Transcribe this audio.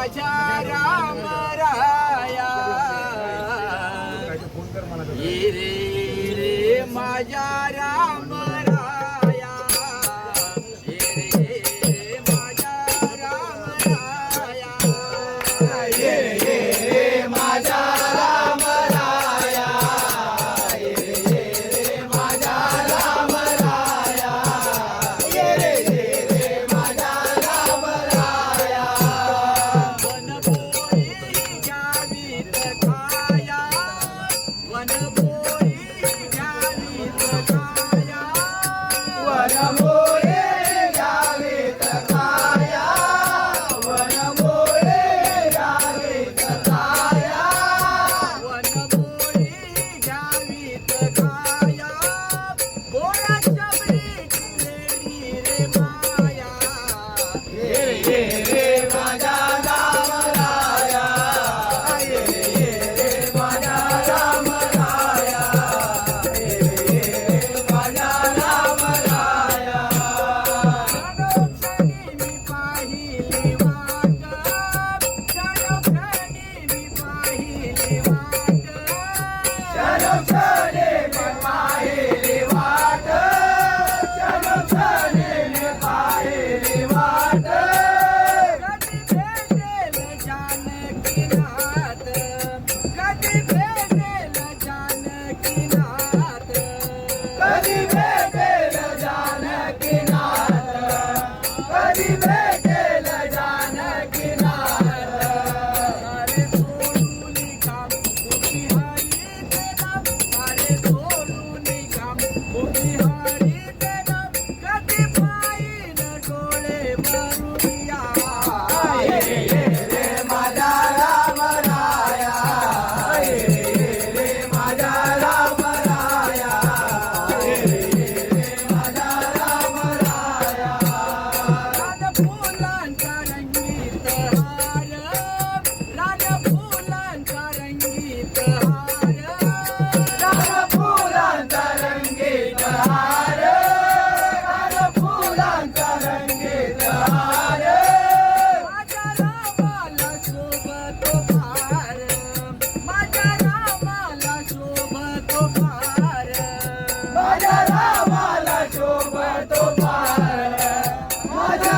माझ्या राम राया. ये रे रे माझ्या राम Happy birthday. Мать!